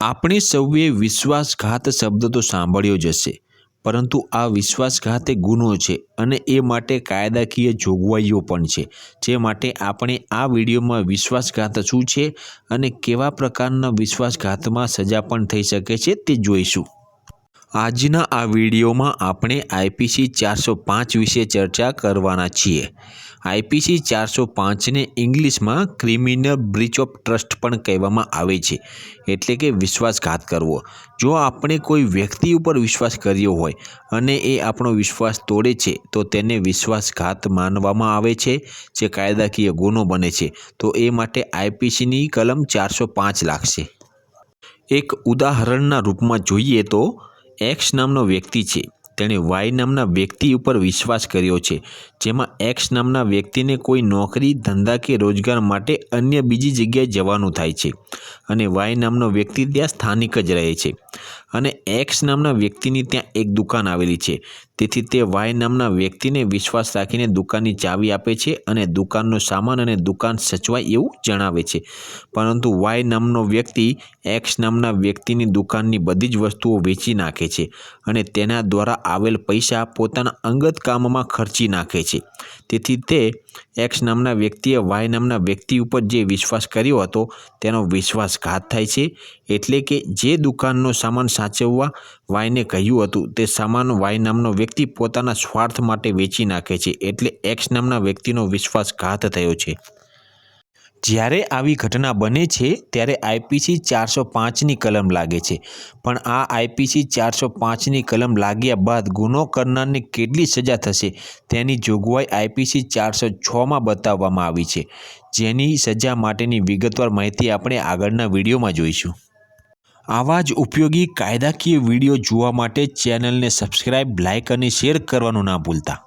આપણે સૌએ વિશ્વાસઘાત શબ્દ તો સાંભળ્યો જ હશે, પરંતુ આ વિશ્વાસઘાત એ ગુનો છે અને એ માટે કાયદાકીય જોગવાઈઓ પણ છે, જે માટે આપણે આ વિડીયોમાં વિશ્વાસઘાત શું છે અને કેવા પ્રકારના વિશ્વાસઘાતમાં સજા પણ થઈ શકે છે તે જોઈશું. આજના આ વિડીયોમાં આપણે આઈપીસી ચારસો પાંચ વિશે ચર્ચા કરવાના છીએ. આઈપીસી ચારસો પાંચને ઇંગ્લિશમાં ક્રિમિનલ બ્રિચ ઓફ ટ્રસ્ટ પણ કહેવામાં આવે છે, એટલે કે વિશ્વાસઘાત કરવો. જો આપણે કોઈ વ્યક્તિ ઉપર વિશ્વાસ કર્યો હોય અને એ આપણો વિશ્વાસ તોડે છે, તો તેને વિશ્વાસઘાત માનવામાં આવે છે, જે કાયદાકીય ગુનો બને છે. તો એ માટે આઈપીસીની કલમ ચારસો પાંચ લાગશે. એક ઉદાહરણના રૂપમાં જોઈએ તો એક્સ નામનો વ્યક્તિ છે. તેણે વાય નામના વ્યક્તિ ઉપર વિશ્વાસ કર્યો છે. જેમાં એક્સ નામના વ્યક્તિને કોઈ નોકરી, ધંધા કે રોજગાર માટે અન્ય બીજી જગ્યાએ જવાનું થાય છે અને વાય નામનો વ્યક્તિ ત્યાં સ્થાનિક જ રહે છે. અને એક્સ નામના વ્યક્તિની ત્યાં એક દુકાન આવેલી છે. તેથી તે વાય નામના વ્યક્તિને વિશ્વાસ રાખીને દુકાનની ચાવી આપે છે અને દુકાનનો સામાન અને દુકાન સચવાય એવું જણાવે છે. પરંતુ વાય નામનો વ્યક્તિ એક્સ નામના વ્યક્તિની દુકાનની બધી જ વસ્તુઓ વેચી નાખે છે અને તેના દ્વારા આવેલ પૈસા પોતાના અંગત કામમાં ખર્ચી નાખે છે. તેથી તે એક્સ નામના વ્યક્તિએ વાય નામના વ્યક્તિ ઉપર જે વિશ્વાસ કર્યો હતો તેનો વિશ્વાસઘાત થાય છે. એટલે કે જે દુકાનનો સામાન સાચવવા વાયને કહ્યું હતું તે સામાન વાય નામનો વ્યક્તિ પોતાના સ્વાર્થ માટે વેચી નાખે છે એટલે એક્સ નામના વ્યક્તિનો વિશ્વાસઘાત થયો છે. જ્યારે આવી ઘટના બને છે, ત્યારે આઈપીસી ચારસો પાંચની કલમ લાગે છે. પણ આ આઈપીસી ચારસો પાંચની કલમ લાગ્યા બાદ ગુનો કરનારને કેટલી સજા થશે, તેની જોગવાઈ આઈપીસી ચારસો છમાં બતાવવામાં આવી છે. જેની સજા માટેની વિગતવાર માહિતી આપણે આગળના વિડીયોમાં જોઈશું. આવા જ ઉપયોગી કાયદાકીય વીડિયો જોવા માટે ચેનલને સબસ્ક્રાઇબ લાઇક અને શેર કરવાનું ના ભૂલતા.